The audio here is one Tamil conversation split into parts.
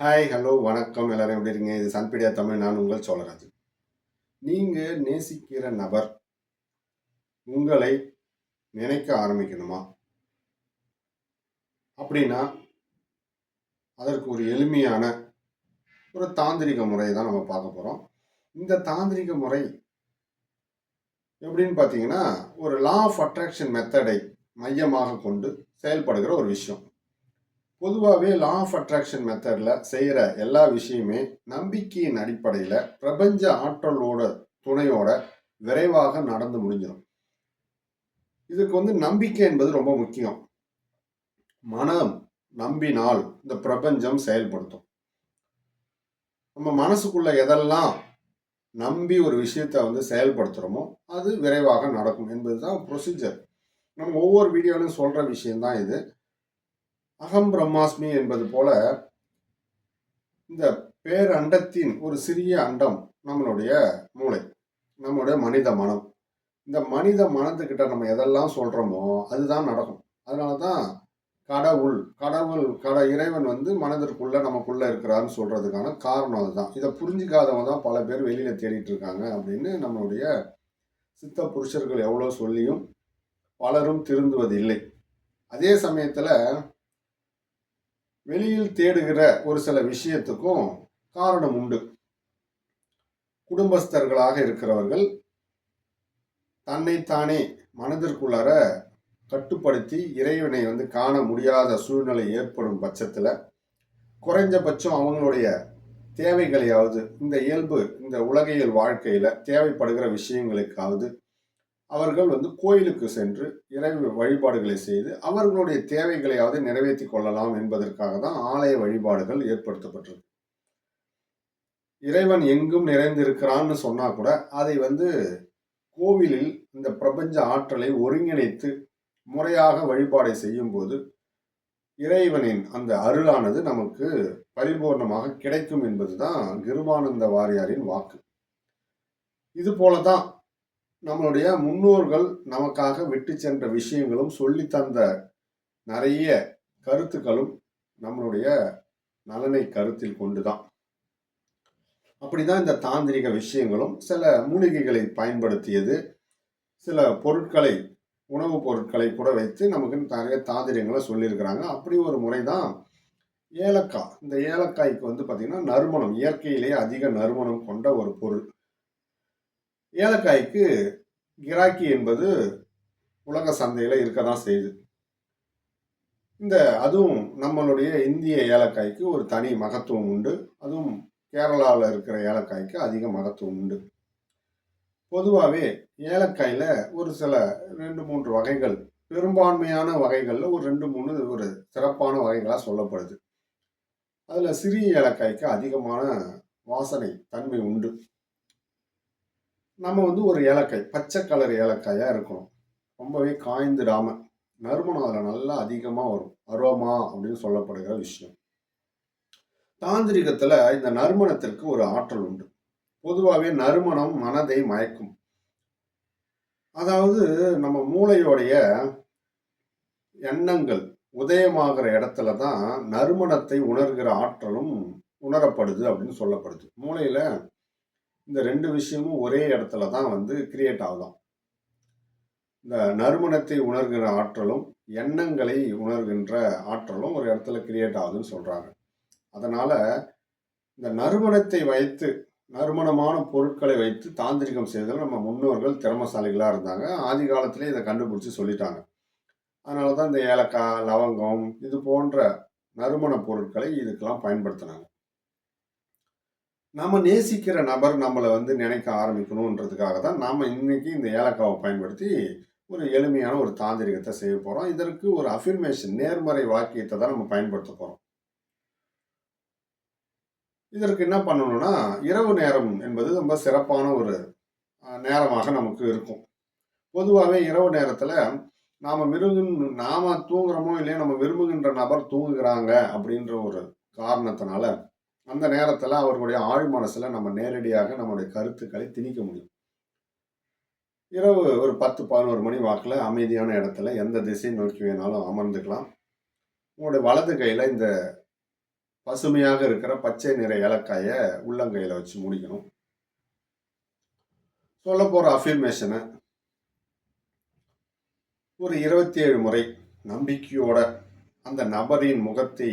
ஹாய் ஹலோ வணக்கம். எல்லாரும் எப்படி இருக்கீங்க? இது சன்பீடியா தமிழ். நான் உங்கள் சோழராஜ். நீங்கள் நேசிக்கிற நபர் உங்களை நினைக்க ஆரம்பிக்கணுமா? அப்படின்னா அதற்கு ஒரு எளிமையான ஒரு தாந்திரிக முறையை தான் நம்ம பார்க்க போகிறோம் இந்த தாந்திரிக முறை எப்படின்னு பார்த்தீங்கன்னா ஒரு லா ஆஃப் அட்ராக்ஷன் மெத்தடை மையமாக கொண்டு செயல்படுகிற ஒரு விஷயம். பொதுவாகவே லா ஆஃப் அட்ராக்ஷன் மெத்தடில் செய்கிற எல்லா விஷயமே நம்பிக்கையின் அடிப்படையில் பிரபஞ்ச ஆற்றலோட துணையோட விரைவாக நடந்து முடிஞ்சிடும் இதுக்கு வந்து நம்பிக்கை என்பது ரொம்ப முக்கியம். மனம் நம்பினால் இந்த பிரபஞ்சம் செயல்படுத்தும். நம்ம மனசுக்குள்ள எதெல்லாம் நம்பி ஒரு விஷயத்தை வந்து செயல்படுத்துகிறோமோ அது விரைவாக நடக்கும் என்பது தான் ப்ரொசீஜர் நம்ம ஒவ்வொரு வீடியோலையும் சொல்கிற விஷயம்தான் இது. அகம் பிரம்மாஸ்மி என்பது போல இந்த பேரண்டத்தின் ஒரு சிறிய அண்டம் நம்மளுடைய மூளை நம்மளுடைய மனித மனம். இந்த மனித மனத்துக்கிட்ட நம்ம எதெல்லாம் சொல்கிறோமோ அதுதான் நடக்கும். அதனால தான் கடவுள் கடவுள் கட இறைவன் வந்து மனதிற்குள்ளே நமக்குள்ளே இருக்கிறான்னு சொல்கிறதுக்கான காரணம் அதுதான். இதை புரிஞ்சிக்காதவங்க தான் பல பேர் வெளியில் தேடிட்டு இருக்காங்க அப்படின்னு நம்மளுடைய சித்த புருஷர்கள் எவ்வளோ சொல்லியும் பலரும் திருந்துவதில்லை. அதே சமயத்தில் வெளியில் தேடுகிற ஒரு சில விஷயத்துக்கும் காரணம் உண்டு. குடும்பஸ்தர்களாக இருக்கிறவர்கள் தன்னைத்தானே மனதிற்குள்ளார கட்டுப்படுத்தி இறைவனை வந்து காண முடியாத சூழ்நிலை ஏற்படும் பட்சத்தில் குறைஞ்சபட்சம் அவங்களுடைய தேவைகளையாவது இந்த இயல்பு இந்த உலகியல் வாழ்க்கையில் தேவைப்படுகிற விஷயங்களுக்காவது அவர்கள் வந்து கோயிலுக்கு சென்று இறை வழிபாடுகளை செய்து அவர்களுடைய தேவைகளையாவது நிறைவேற்றி கொள்ளலாம் என்பதற்காக தான் ஆலய வழிபாடுகள் ஏற்படுத்தப்பட்டிருக்கு. இறைவன் எங்கும் நிறைந்திருக்கிறான்னு சொன்னா கூட அதை வந்து கோவிலில் இந்த பிரபஞ்ச ஆற்றலை ஒருங்கிணைத்து முறையாக வழிபாடை செய்யும் போது இறைவனின் அந்த அருளானது நமக்கு பரிபூர்ணமாக கிடைக்கும் என்பதுதான் கிருபானந்த வாரியாரின் வாக்கு. இது போலதான் நம்மளுடைய முன்னோர்கள் நமக்காக விட்டு சென்ற விஷயங்களும் சொல்லி தந்த நிறைய கருத்துக்களும் நம்மளுடைய நலனை கருத்தில் கொண்டுதான். அப்படிதான் இந்த தாந்திரிக விஷயங்களும் சில மூலிகைகளை பயன்படுத்தியது. சில பொருட்களை உணவுப் பொருட்களை கூட வைத்து நமக்கு நிறைய தாந்திரியங்களை சொல்லியிருக்கிறாங்க. அப்படி ஒரு முறை தான் ஏலக்காய். இந்த ஏலக்காய்க்கு வந்து பார்த்திங்கன்னா நறுமணம் இயற்கையிலேயே அதிக நறுமணம் கொண்ட ஒரு பொருள். ஏலக்காய்க்கு கிராக்கி என்பது உலக சந்தையில் இருக்க தான் செய்யுது. இந்த அதுவும் நம்மளுடைய இந்திய ஏலக்காய்க்கு ஒரு தனி மகத்துவம் உண்டு. அதுவும் கேரளாவில் இருக்கிற ஏலக்காய்க்கு அதிக மகத்துவம் உண்டு. பொதுவாகவே ஏலக்காயில் ஒரு சில ரெண்டு மூன்று வகைகள் பெரும்பான்மையான வகைகளில் ஒரு ரெண்டு மூணு ஒரு சிறப்பான வகைகளாக சொல்லப்படுது. அதில் சிறிய ஏலக்காய்க்கு அதிகமான வாசனை தன்மை உண்டு. நம்ம வந்து ஒரு ஏலக்காய் பச்சை கலர் ஏலக்காயாக இருக்கணும். ரொம்பவே காய்ந்துடாமல் நறுமணம் அதில் நல்லா அதிகமாக வரும். அரோமா அப்படின்னு சொல்லப்படுகிற விஷயம். தாந்திரிகத்தில் இந்த நறுமணத்திற்கு ஒரு ஆற்றல் உண்டு. பொதுவாகவே நறுமணம் மனதை மயக்கும். அதாவது நம்ம மூளையோடைய எண்ணங்கள் உதயமாகிற இடத்துல தான் நறுமணத்தை உணர்கிற ஆற்றலும் உணரப்படுது அப்படின்னு சொல்லப்படுது. மூளையில் இந்த ரெண்டு விஷயமும் ஒரே இடத்துல தான் வந்து கிரியேட் ஆகும் இந்த நறுமணத்தை உணர்கிற ஆற்றலும் எண்ணங்களை உணர்கின்ற ஆற்றலும் ஒரு இடத்துல கிரியேட் ஆகுதுன்னு சொல்கிறாங்க அதனால் இந்த நறுமணத்தை வைத்து நறுமணமான பொருட்களை வைத்து தாந்திரிகம் செய்ததில் நம்ம முன்னோர்கள் திறமசாலிகளாக இருந்தாங்க. ஆதி காலத்திலே இதை கண்டுபிடிச்சி சொல்லிட்டாங்க. அதனால தான் இந்த ஏலக்காய் லவங்கம் இது போன்ற நறுமண பொருட்களை இதுக்கெல்லாம் பயன்படுத்தினாங்க. நம்ம நேசிக்கிற நபர் நம்மளை வந்து நினைக்க ஆரம்பிக்கணுன்றதுக்காக தான் நாம் இன்னைக்கு இந்த ஏலக்காவை பயன்படுத்தி ஒரு எளிமையான ஒரு தாந்திரிகத்தை செய்ய போகிறோம் இதற்கு ஒரு அஃபிர்மேஷன் நேர்மறை வாக்கியத்தை தான் நம்ம பயன்படுத்த போகிறோம் இதற்கு என்ன பண்ணணும்னா இரவு நேரம் என்பது ரொம்ப சிறப்பான ஒரு நேரமாக நமக்கு இருக்கும். பொதுவாகவே இரவு நேரத்தில் நாம் விரும்புகின் நாம் தூங்குறோமோ இல்லையோ நம்ம விரும்புகின்ற நபர் தூங்குகிறாங்க அப்படின்ற ஒரு காரணத்தினால அந்த நேரத்தில் அவர்களுடைய ஆழ் மனசில் நம்ம நேரடியாக நம்முடைய கருத்துக்களை திணிக்க முடியும். இரவு ஒரு பத்து பதினோரு மணி வாக்கில் அமைதியான இடத்துல எந்த திசையை நோக்கி வேணாலும் அமர்ந்துக்கலாம். உங்களுடைய வலது கையில் இந்த பசுமையாக இருக்கிற பச்சை நிற இலக்காயை உள்ளங்கையில் வச்சு முடிக்கணும். சொல்ல போகிற அஃபிர்மேஷனை ஒரு இருபத்தி ஏழு முறை நம்பிக்கையோட அந்த நபரின் முகத்தை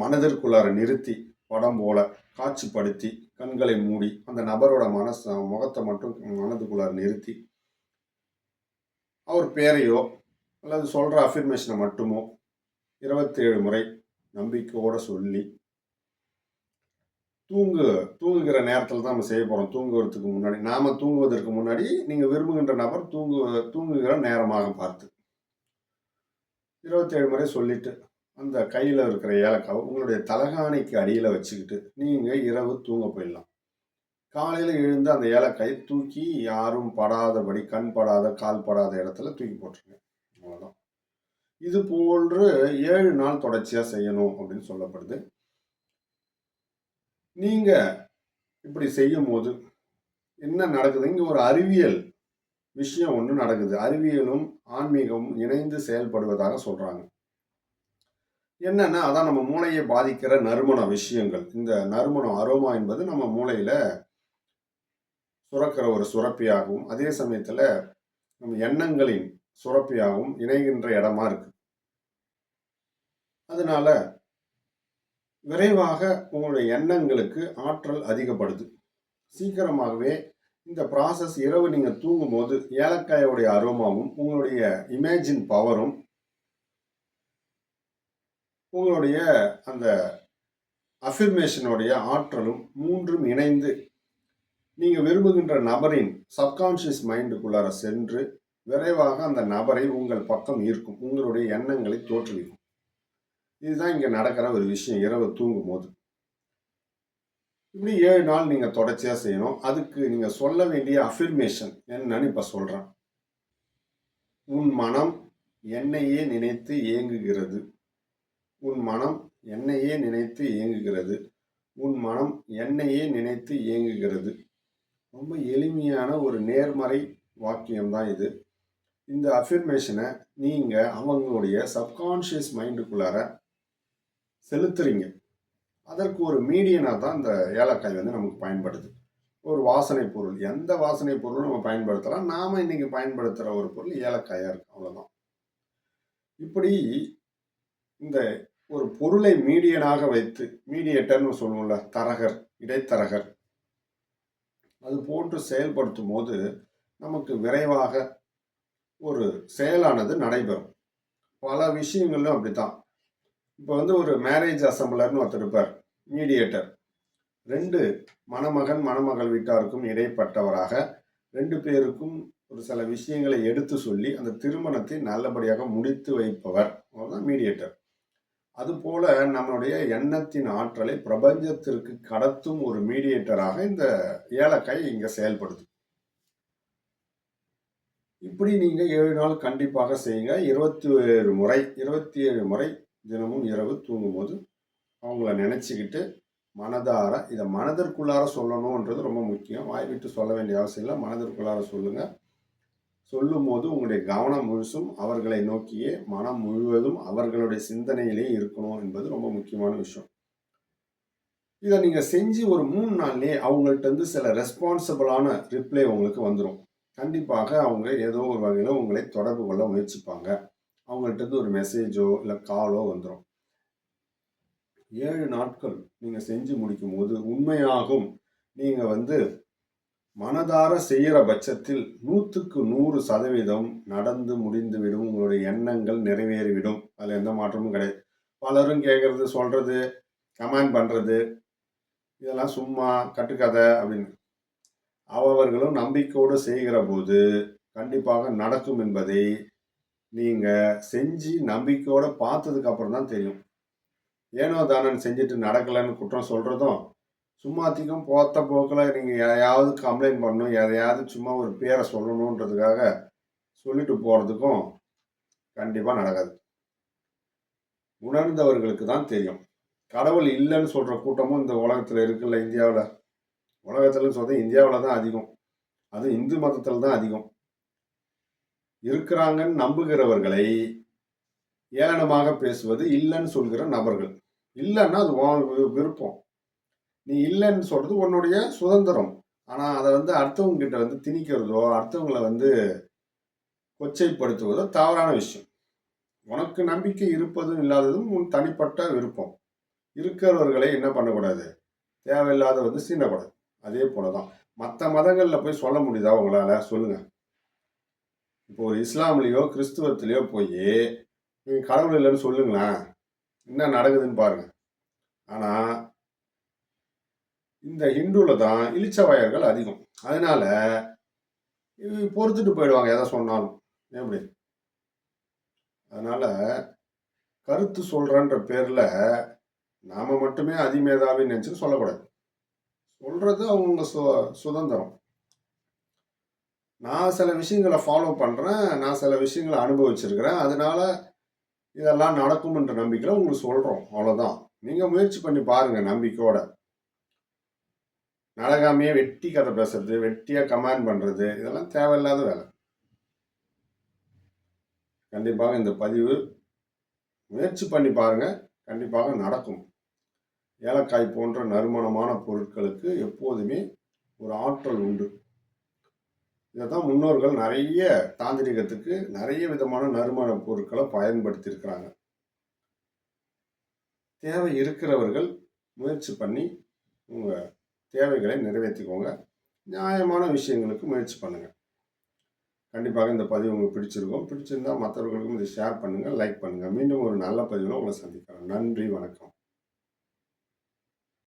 மனதிற்குள்ளார நிறுத்தி படம் போல காட்சிப்படுத்தி கண்களை மூடி அந்த நபரோட மனச முகத்தை மட்டும் மனதுக்குள்ளார நிறுத்தி அவர் பேரையோ அல்லது சொல்கிற அஃபிர்மேஷனை மட்டுமோ இருபத்தேழு முறை நம்பிக்கையோடு சொல்லி தூங்கு தூங்குகிற நேரத்தில் தான் நம்ம செய்ய போகிறோம் தூங்குவதற்கு முன்னாடி நாம் தூங்குவதற்கு முன்னாடி நீங்கள் விரும்புகின்ற நபர் தூங்கு தூங்குகிற நேரமாக பார்த்து இருபத்தேழு முறை சொல்லிட்டு அந்த கையில் இருக்கிற ஏலக்காவை உங்களுடைய தலகாணிக்கு அடியில் வச்சுக்கிட்டு நீங்கள் இரவு தூங்க போயிடலாம். காலையில் எழுந்து அந்த ஏலக்காயை தூக்கி யாரும் படாதபடி கண் படாத கால் படாத இடத்துல தூக்கி போட்டுருங்க. அவ்வளோதான் இது போன்று ஏழு நாள் தொடர்ச்சியாக செய்யணும் அப்படின்னு சொல்லப்படுது. நீங்கள் இப்படி செய்யும் போது என்ன நடக்குது? இங்கே ஒரு அறிவியல் விஷயம் ஒன்று நடக்குது. அறிவியலும் ஆன்மீகமும் இணைந்து செயல்படுவதாக சொல்கிறாங்க என்னென்னா அதான் நம்ம மூளையை பாதிக்கிற நறுமண விஷயங்கள். இந்த நறுமணம் அரோமா என்பது நம்ம மூளையில் சுரக்கிற ஒரு சுரப்பியாகவும் அதே சமயத்தில் நம்ம எண்ணங்களின் சுரப்பியாகவும் இணைகின்ற இடமா இருக்கு. அதனால விரைவாக உங்களுடைய எண்ணங்களுக்கு ஆற்றல் அதிகப்படுது. சீக்கிரமாகவே இந்த ப்ராசஸ் இரவு நீங்கள் தூங்கும்போது ஏலக்காயோடைய அரோமாவும் உங்களுடைய இமேஜின் பவரும் உங்களுடைய அந்த அஃபிர்மேஷனுடைய ஆற்றலும் மூன்றும் இணைந்து நீங்கள் விரும்புகின்ற நபரின் சப்கான்ஷியஸ் மைண்டுக்குள்ளார சென்று விரைவாக அந்த நபரை உங்கள் பக்கம் ஈர்க்கும். உங்களுடைய எண்ணங்களை தோற்றுவிக்கும். இதுதான் இங்கே நடக்கிற ஒரு விஷயம். இரவு தூங்கும் போது இப்படி ஏழு நாள் நீங்கள் தொடர்ச்சியாக செய்யணும். அதுக்கு நீங்கள் சொல்ல வேண்டிய அஃபிர்மேஷன் என்னன்னு இப்போ சொல்கிறேன் உன் மனம் என்னையே நினைத்து ஏங்குகிறது. உன் மனம் என்னையே நினைத்து ஏங்குகிறது உன் மனம் என்னையே நினைத்து ஏங்குகிறது ரொம்ப எளிமையான ஒரு நேர்மறை வாக்கியம்தான் இது. இந்த அஃபிர்மேஷனை நீங்கள் அவங்களுடைய சப்கான்ஷியஸ் மைண்டுக்குள்ளார செலுத்துறீங்க. அதற்கு ஒரு மீடியனாக தான் இந்த ஏலக்காய் வந்து நமக்கு பயன்படுது. ஒரு வாசனை பொருள் எந்த வாசனை பொருளும் நம்ம பயன்படுத்தலாம். நாம் இன்னைக்கு பயன்படுத்துகிற ஒரு பொருள் ஏலக்காயாக இருக்கும் அவ்வளோதான் இப்படி இந்த ஒரு பொருளை மீடியனாக வைத்து மீடியேட்டர்னு சொல்லுவோம்ல தரகர் இடைத்தரகர் அது போன்று செயல்படுத்தும் போது நமக்கு விரைவாக ஒரு செயலானது நடைபெறும். பல விஷயங்களும் அப்படித்தான். இப்போ வந்து ஒரு மேரேஜ் அசம்பிளர்னு ஒருத்தர் இருப்பார் மீடியேட்டர். ரெண்டு மணமகன் மணமகள் வீட்டாருக்கும் இடைப்பட்டவராக ரெண்டு பேருக்கும் ஒரு சில விஷயங்களை எடுத்து சொல்லி அந்த திருமணத்தை நல்லபடியாக முடித்து வைப்பவர். அவர் தான் மீடியேட்டர். அதுபோல நம்மளுடைய எண்ணத்தின் ஆற்றலை பிரபஞ்சத்திற்கு கடத்தும் ஒரு மீடியேட்டராக இந்த ஏலக்காய் இங்க செயல்படுது. இப்படி நீங்க ஏழு நாள் கண்டிப்பாக செய்யுங்க. இருபத்தி ஏழு முறை இருபத்தி ஏழு முறை தினமும் இரவு தூங்கும்போது அவங்கள நினச்சிக்கிட்டு மனதார இதை மனதிற்குள்ளார சொல்லணுன்றது ரொம்ப முக்கியம். வாய் விட்டு சொல்ல வேண்டிய அவசியம் இல்லை. மனதிற்குள்ளார சொல்லுங்கள் சொல்லும் போது உங்களுடைய கவனம் முழுசும் அவர்களை நோக்கியே மனம் முழுவதும் அவர்களுடைய சிந்தனையிலே இருக்கணும் என்பது ரொம்ப முக்கியமான விஷயம். இதை நீங்கள் செஞ்சு ஒரு மூணு நாள்லேயே அவங்கள்ட்ட இருந்து சில ரெஸ்பான்சிபிளான ரிப்ளை உங்களுக்கு வந்துடும் கண்டிப்பாக அவங்க ஏதோ ஒரு வகையில் உங்களை தொடர்பு கொள்ள முயற்சிப்பாங்க. அவங்கள்ட்ட இருந்து ஒரு மெசேஜோ இல்லை காலோ வந்துடும் ஏழு நாட்கள் நீங்கள் செஞ்சு முடிக்கும் போது உண்மையாகும். நீங்கள் வந்து மனதார செய்கிற பட்சத்தில் நூற்றுக்கு நூறு சதவீதம் நடந்து முடிந்துவிடும். உங்களுடைய எண்ணங்கள் நிறைவேறிவிடும். அதில் எந்த மாற்றமும் கிடையாது. பலரும் கேட்குறது சொல்கிறது கமெண்ட் பண்ணுறது இதெல்லாம் சும்மா கட்டுக்கதை அப்படின்னு. அவர்களும் நம்பிக்கையோடு செய்கிற போது கண்டிப்பாக நடக்கும் என்பதை நீங்கள் செஞ்சு நம்பிக்கையோடு பார்த்ததுக்கு அப்புறம் தான் தெரியும். ஏனோ தானன் செஞ்சுட்டு நடக்கலைன்னு குற்றம் சொல்கிறதும் சும்மா அதிகம் போத்த போக்கில் நீங்கள் எதையாவது கம்ப்ளைண்ட் பண்ணணும் எதையாவது சும்மா ஒரு பேரை சொல்லணுன்றதுக்காக சொல்லிட்டு போகிறதுக்கும் கண்டிப்பாக நடக்காது. உணர்ந்தவர்களுக்கு தான் தெரியும். கடவுள் இல்லைன்னு சொல்கிற கூட்டமும் இந்த உலகத்தில் இருக்குல்ல இந்தியாவில்? உலகத்துலன்னு சொல்கிறது இந்தியாவில் தான் அதிகம். அது இந்து மதத்தில் தான் அதிகம். இருக்கிறாங்கன்னு நம்புகிறவர்களை ஏளனமாக பேசுவது இல்லைன்னு சொல்கிற நபர்கள். இல்லைன்னா அது வி- விருப்பம். நீ இல்லைன்னு சொல்றது உன்னுடைய சுதந்திரம். ஆனால் அதை வந்து அடுத்தவங்க கிட்ட வந்து திணிக்கிறதோ அடுத்தவங்களை வந்து கொச்சைப்படுத்துவதோ தவறான விஷயம். உனக்கு நம்பிக்கை இருப்பதும் இல்லாததும் உன் தனிப்பட்ட விருப்பம். இருக்கிறவர்களை என்ன பண்ணக்கூடாது? தேவையில்லாத வந்து சீண்டக்கூடாது. அதே போல தான் மற்ற மதங்களில் போய் சொல்ல முடியுதா உங்களால்? சொல்லுங்க. இப்போ ஒரு இஸ்லாம்லேயோ கிறிஸ்துவத்திலேயோ போய் நீங்கள் கடவுள் இல்லைன்னு சொல்லுங்களேன். என்ன நடக்குதுன்னு பாருங்க. ஆனால் இந்த ஹிந்துவில் தான் இளிச்சவாயர்கள் அதிகம். அதனால பொறுத்துட்டு போயிடுவாங்க எதை சொன்னாலும். எப்படி அதனால் கருத்து சொல்கிறன்ற பேரில் நாம் மட்டுமே அதிமேதாவின்னு நினச்சி சொல்லக்கூடாது. சொல்கிறது அவங்க சு சுதந்திரம். நான் சில விஷயங்களை ஃபாலோ பண்ணுறேன் நான் சில விஷயங்களை அனுபவிச்சிருக்கிறேன் அதனால் இதெல்லாம் நடக்கும்ன்ற நம்பிக்கையில் உங்களுக்கு சொல்கிறோம் அவ்வளோதான் நீங்கள் முயற்சி பண்ணி பாருங்கள் நம்பிக்கையோட. அழகாமையே வெட்டி கதை பேசுறது வெட்டியாக கமெண்ட் பண்ணுறது இதெல்லாம் தேவையில்லாத வேலை. கண்டிப்பாக இந்த பதிவு முயற்சி பண்ணி பாருங்க. கண்டிப்பாக நடக்கும். ஏலக்காய் போன்ற நறுமணமான பொருட்களுக்கு எப்போதுமே ஒரு ஆற்றல் உண்டு. இதை தான் முன்னோர்கள் நிறைய தாந்திரிகத்துக்கு நிறைய விதமான நறுமண பொருட்களை பயன்படுத்தியிருக்கிறாங்க. தேவை இருக்கிறவர்கள் முயற்சி பண்ணி உங்கள் தேவைகளை நிறைவேற்றிக்கோங்க. நியாயமான விஷயங்களுக்கு முயற்சி பண்ணுங்கள் கண்டிப்பாக இந்த பதிவு உங்களுக்கு பிடிச்சிருக்கும். பிடிச்சிருந்தா மற்றவர்களுக்கும் இதை ஷேர் பண்ணுங்கள் லைக் பண்ணுங்கள் மீண்டும் ஒரு நல்ல பதிவில் உங்களை சந்திக்கிறேன். நன்றி வணக்கம்.